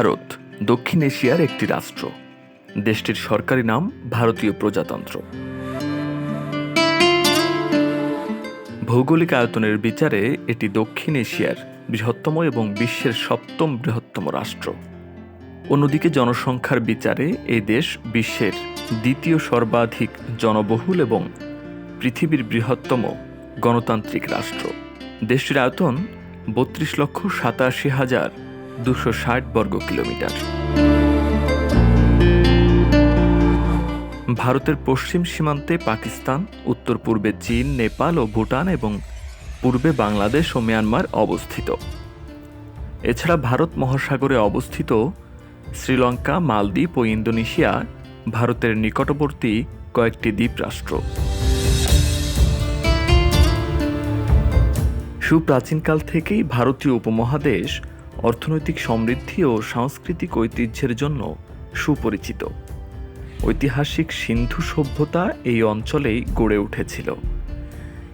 ভারত দক্ষিণ এশিয়ার একটি রাষ্ট্র। দেশটির সরকারি নাম ভারতীয় প্রজাতন্ত্র। ভৌগোলিক আয়তনের বিচারে এটি দক্ষিণ এশিয়ার বৃহত্তম এবং বিশ্বের সপ্তম বৃহত্তম রাষ্ট্র। অন্যদিকে জনসংখ্যার বিচারে এই দেশ বিশ্বের দ্বিতীয় সর্বাধিক জনবহুল এবং পৃথিবীর বৃহত্তম গণতান্ত্রিক রাষ্ট্র। দেশটির আয়তন বত্রিশ লক্ষ সাতাশি হাজার দুশো ষাট বর্গ কিলোমিটার। ভারতের পশ্চিম সীমান্তে পাকিস্তান উত্তর পূর্বে চীন, নেপাল ও ভুটান এবং পূর্বে বাংলাদেশ ও মিয়ানমার অবস্থিত। এছাড়া ভারত মহাসাগরে অবস্থিত শ্রীলঙ্কা, মালদ্বীপ ও ইন্দোনেশিয়া ভারতের নিকটবর্তী কয়েকটি দ্বীপরাষ্ট্র। সুপ্রাচীনকাল থেকেই ভারতীয় উপমহাদেশ অর্থনৈতিক সমৃদ্ধি ও সাংস্কৃতিক ঐতিহ্যের জন্য সুপরিচিত। ঐতিহাসিক সিন্ধু সভ্যতা এই অঞ্চলেই গড়ে উঠেছিল।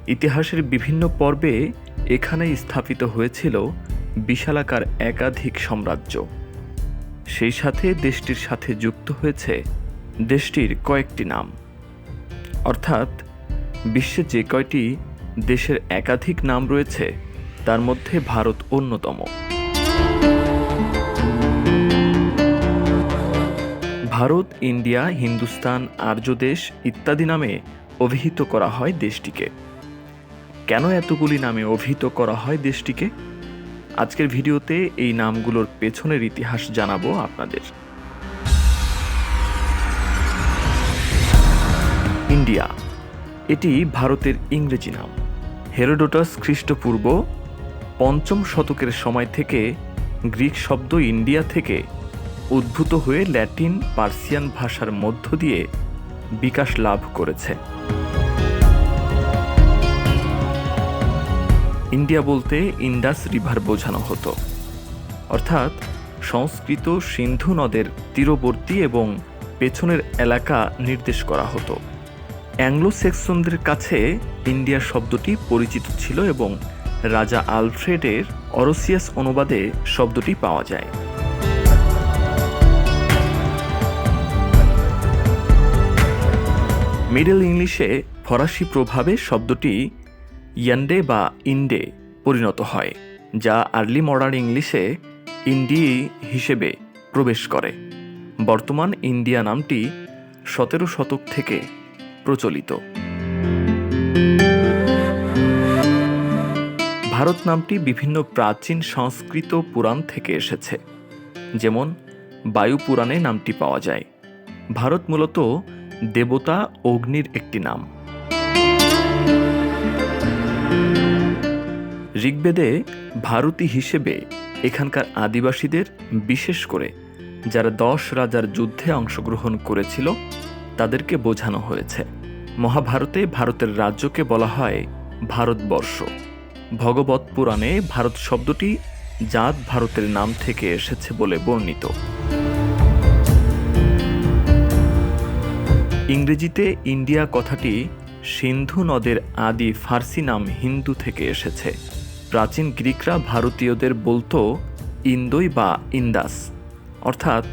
ইতিহাসের বিভিন্ন পর্বে এখানেই স্থাপিত হয়েছিল বিশালাকার একাধিক সাম্রাজ্য। সেই সাথে দেশটির সাথে যুক্ত হয়েছে দেশটির কয়েকটি নাম। অর্থাৎ বিশ্বে যে কয়টি দেশের একাধিক নাম রয়েছে, তার মধ্যে ভারত অন্যতম। ভারত, ইন্ডিয়া, হিন্দুস্তান আর্যদেশ ইত্যাদি নামে অভিহিত করা হয় দেশটিকে। কেন এতগুলি নামে অভিহিত করা হয় দেশটিকে? আজকের ভিডিওতে এই নামগুলোর পেছনের ইতিহাস জানাব আপনাদের। ইন্ডিয়া, এটি ভারতের ইংরেজি নাম। হেরোডোটাস খ্রিস্টপূর্ব পঞ্চম শতকের সময় থেকে গ্রিক শব্দ ইন্ডিয়া থেকে উদ্ভূত হয়ে ল্যাটিন পার্সিয়ান ভাষার মধ্য দিয়ে বিকাশ লাভ করেছে। ইন্ডিয়া বলতে ইন্ডাস রিভার বোঝানো হতো। অর্থাৎ সংস্কৃত সিন্ধু নদের তীরবর্তী এবং পেছনের এলাকা নির্দেশ করা হতো। অ্যাংলো সেক্সনদের কাছে ইন্ডিয়া শব্দটি পরিচিত ছিল এবং রাজা আলফ্রেডের অরসিয়াস অনুবাদে শব্দটি পাওয়া যায়। মিডল ইংলিশে ফরাসি প্রভাবে শব্দটি ইয়ান্ডে বা ইন্ডে পরিণত হয়, যা আর্লি মডার্ন ইংলিশে ইন্ডি হিসেবে প্রবেশ করে। বর্তমান ইন্ডিয়া নামটি সতেরো শতক থেকে প্রচলিত। ভারত নামটি বিভিন্ন প্রাচীন সংস্কৃত পুরাণ থেকে এসেছে। যেমন, বায়ু পুরাণে নামটি পাওয়া যায়। ভারত মূলত দেবতা অগ্নির একটি নাম। ঋগ্বেদে ভারতী হিসেবে এখানকার আদিবাসীদের, বিশেষ করে যারা দশ রাজার যুদ্ধে অংশগ্রহণ করেছিল, তাদেরকে বোঝানো হয়েছে। মহাভারতে ভারতের রাজ্যকে বলা হয় ভারতবর্ষ। ভগবত পুরাণে ভারত শব্দটি জাত ভারতের নাম থেকে এসেছে বলে বর্ণিত। ইংরেজিতে ইন্ডিয়া কথাটি সিন্ধু নদের আদি ফার্সি নাম হিন্দু থেকে এসেছে। প্রাচীন গ্রিকরা ভারতীয়দের বলতো ইন্দোই বা ইন্দাস, অর্থাৎ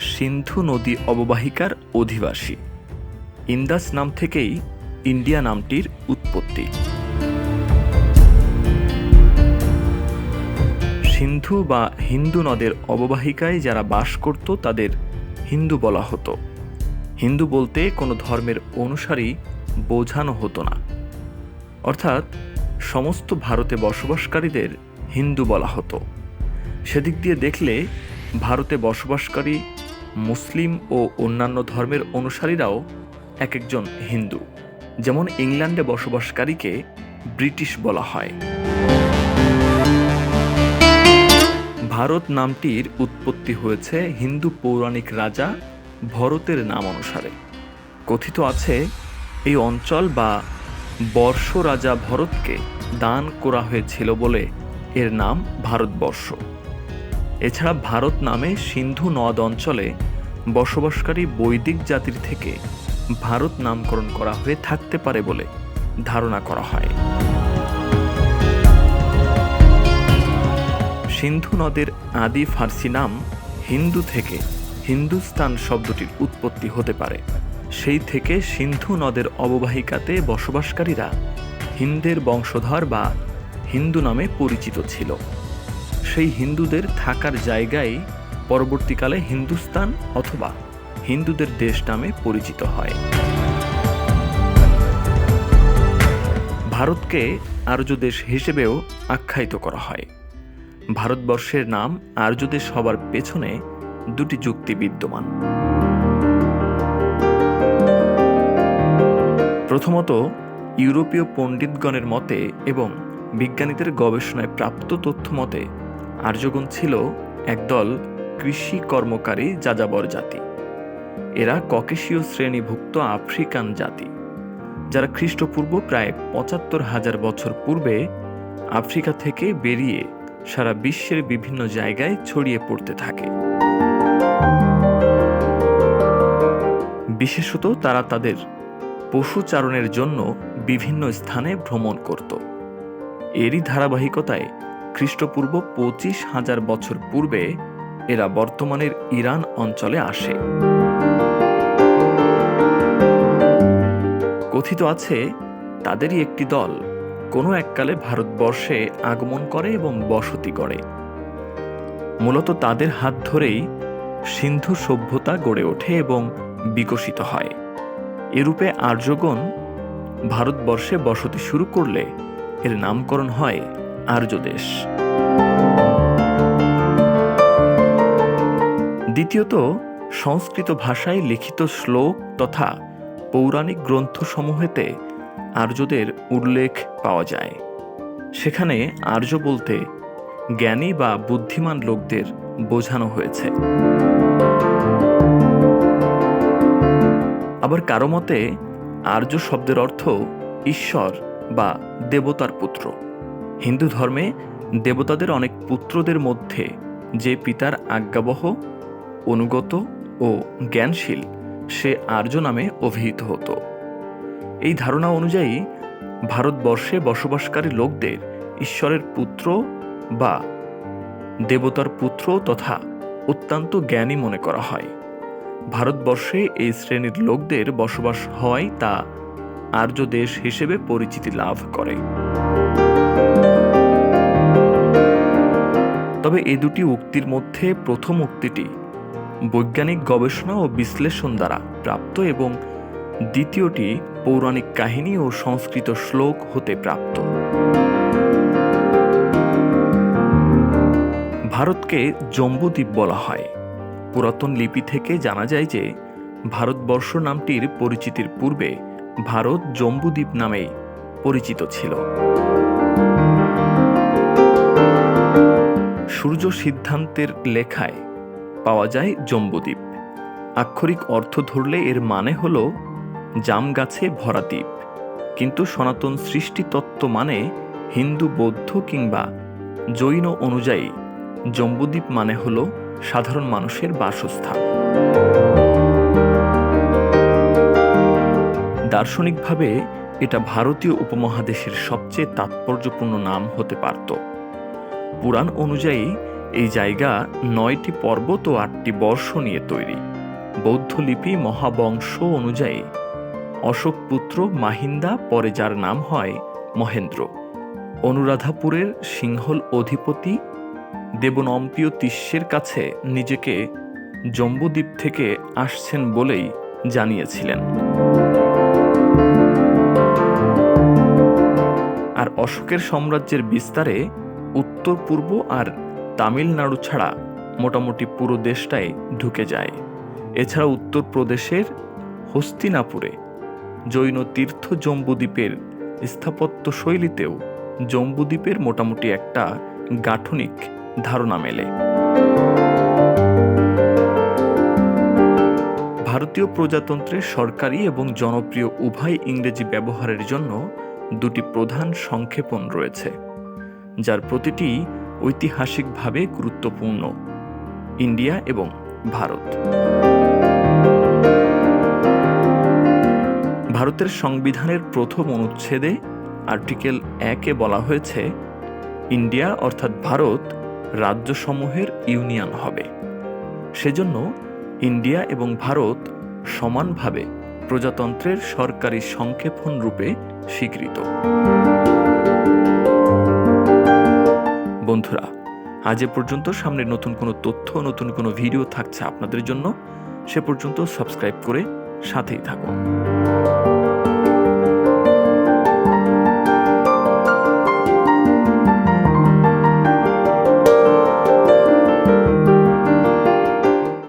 সিন্ধু নদী অববাহিকার অধিবাসী। ইন্দাস নাম থেকেই ইন্ডিয়া নামটির উৎপত্তি। সিন্ধু বা হিন্দু নদের অববাহিকায় যারা বাস করত, তাদের হিন্দু বলা হতো। হিন্দু বলতে কোনো ধর্মের অনুসারী বোঝানো হতো না। অর্থাৎ সমস্ত ভারতে বসবাসকারীদের হিন্দু বলা হতো। সেদিক দিয়ে দেখলে ভারতে বসবাসকারী মুসলিম ও অন্যান্য ধর্মের অনুসারীরাও এক একজন হিন্দু। যেমন ইংল্যান্ডে বসবাসকারীকে ব্রিটিশ বলা হয়। ভারত নামটির উৎপত্তি হয়েছে হিন্দু পৌরাণিক রাজা ভরতের নাম অনুসারে। কথিত আছে, এই অঞ্চল বা বর্ষ রাজা ভরতকে দান করা হয়েছিল বলে এর নাম ভারতবর্ষ। এছাড়া ভারত নামে সিন্ধু নদ অঞ্চলে বসবাসকারী বৈদিক জাতির থেকে ভারত নামকরণ করা হয়ে থাকতে পারে বলে ধারণা করা হয়। সিন্ধু নদের আদি ফার্সি নাম হিন্দু থেকে হিন্দুস্তান শব্দটির উৎপত্তি হতে পারে। সেই থেকে সিন্ধু নদের অববাহিকাতে বসবাসকারীরা হিন্দের বংশধর বা হিন্দু নামে পরিচিত ছিল। সেই হিন্দুদের থাকার জায়গায় পরবর্তীকালে হিন্দুস্তান অথবা হিন্দুদের দেশ নামে পরিচিত হয়। ভারতকে আর্যদেশ হিসেবেও আখ্যায়িত করা হয়। ভারতবর্ষের নাম আর্যদেশ সবার পেছনে দুটি যুক্তি বিদ্যমান। প্রথমত, ইউরোপীয় পণ্ডিতগণের মতে এবং বিজ্ঞানীদের গবেষণায় প্রাপ্ত তথ্য মতে, আর্যগণ ছিল একদল কৃষি কর্মকারী যাযাবর জাতি। এরা ককেশীয় শ্রেণীভুক্ত আফ্রিকান জাতি, যারা খ্রিস্টপূর্ব প্রায় পঁচাত্তর হাজার বছর পূর্বে আফ্রিকা থেকে বেরিয়ে সারা বিশ্বের বিভিন্ন জায়গায় ছড়িয়ে পড়তে থাকে। বিশেষত তারা তাদের পশুচারণের জন্য বিভিন্ন স্থানে ভ্রমণ করত। এরই ধারাবাহিকতায় খ্রিস্টপূর্ব পঁচিশ হাজার বছর পূর্বে এরা বর্তমানের ইরান অঞ্চলে আসে। কথিত আছে, তাদেরই একটি দল কোনো এককালে ভারতবর্ষে আগমন করে এবং বসতি করে মূলত তাদের হাত ধরেই সিন্ধু সভ্যতা গড়ে ওঠে এবং বিকশিত হয়। এরূপে আর্যগণ ভারতবর্ষে বসতি শুরু করলে এর নামকরণ হয় আর্যদেশ। দ্বিতীয়ত, সংস্কৃত ভাষায় লিখিত শ্লোক তথা পৌরাণিক গ্রন্থসমূহেতে আর্যদের উল্লেখ পাওয়া যায়। সেখানে আর্য বলতে জ্ঞানী বা বুদ্ধিমান লোকদের বোঝানো হয়েছে। আবার কারও মতে, আর্য শব্দের অর্থ ঈশ্বর বা দেবতার পুত্র। হিন্দু ধর্মে দেবতাদের অনেক পুত্রদের মধ্যে যে পিতার আজ্ঞাবহ, অনুগত ও জ্ঞানশীল, সে আর্য নামে অভিহিত হতো। এই ধারণা অনুযায়ী, ভারতবর্ষে বসবাসকারী লোকদের ঈশ্বরের পুত্র বা দেবতার পুত্র তথা অত্যন্ত জ্ঞানী মনে করা হয়। ভারতবর্ষে এই শ্রেণির লোকদের বসবাস হয় তা আর্য দেশ হিসেবে পরিচিতি লাভ করে। তবে এ দুটি উক্তির মধ্যে প্রথম উক্তিটি বৈজ্ঞানিক গবেষণা ও বিশ্লেষণ দ্বারা প্রাপ্ত এবং দ্বিতীয়টি পৌরাণিক কাহিনী ও সংস্কৃত শ্লোক হতে প্রাপ্ত। ভারতকে জম্বুদ্বীপ বলা হয়। পুরাতন লিপি থেকে জানা যায় যে, ভারতবর্ষ নামটির পরিচিতির পূর্বে ভারত জম্বুদ্বীপ নামেই পরিচিত ছিল। সূর্য সিদ্ধান্তের লেখায় পাওয়া যায় জম্বুদ্বীপ। আক্ষরিক অর্থ ধরলে এর মানে হল জাম গাছে ভরা দ্বীপ। কিন্তু সনাতন সৃষ্টিতত্ত্ব মানে হিন্দু, বৌদ্ধ কিংবা জৈন অনুযায়ী জম্বুদ্বীপ মানে হল সাধারণ মানুষের বাসস্থান। দার্শনিকভাবে এটা ভারতীয় উপমহাদেশের সবচেয়ে তাৎপর্যপূর্ণ নাম হতে পারত। পুরাণ অনুযায়ী এই জায়গা নয়টি পর্বত ও আটটি বর্ষ নিয়ে তৈরি। বৌদ্ধ লিপি মহাবংশ অনুযায়ী অশোক পুত্র মাহিন্দা পরে যার নাম হয় মহেন্দ্র। অনুরাধাপুরের সিংহল অধিপতি দেবনম্পীয় তিস্যের কাছে নিজেকে জম্বুদ্বীপ থেকে আসছেন বলেই জানিয়েছিলেন। আর অশোকের সাম্রাজ্যের বিস্তারে উত্তর, পূর্ব আর তামিলনাড়ু ছাড়া মোটামুটি পুরো দেশটাই ঢুকে যায়। এছাড়া উত্তরপ্রদেশের হস্তিনাপুরে জৈন তীর্থ জম্বুদ্বীপের স্থাপত্য শৈলীতেও জম্বুদ্বীপের মোটামুটি একটা গাঠনিক ধারণা মেলে। ভারতীয় প্রজাতন্ত্রের সরকারি এবং জনপ্রিয় উভয় ইংরেজি ব্যবহারের জন্য দুটি প্রধান সংক্ষেপণ রয়েছে, যার প্রতিটি ঐতিহাসিকভাবে গুরুত্বপূর্ণ, ইন্ডিয়া এবং ভারত। ভারতের সংবিধানের প্রথম অনুচ্ছেদে আর্টিকেল একে বলা হয়েছে, ইন্ডিয়া অর্থাৎ ভারত রাজ্যসমূহের ইউনিয়ন হবে। সেজন্য ইন্ডিয়া এবং ভারত সমানভাবে প্রজাতন্ত্রের সরকারি সংক্ষেপণ রূপে স্বীকৃত। বন্ধুরা, আজ এ পর্যন্ত। সামনে নতুন কোনো তথ্য, নতুন কোনো ভিডিও থাকছে আপনাদের জন্য। সে পর্যন্ত সাবস্ক্রাইব করে সাথেই থাকুন।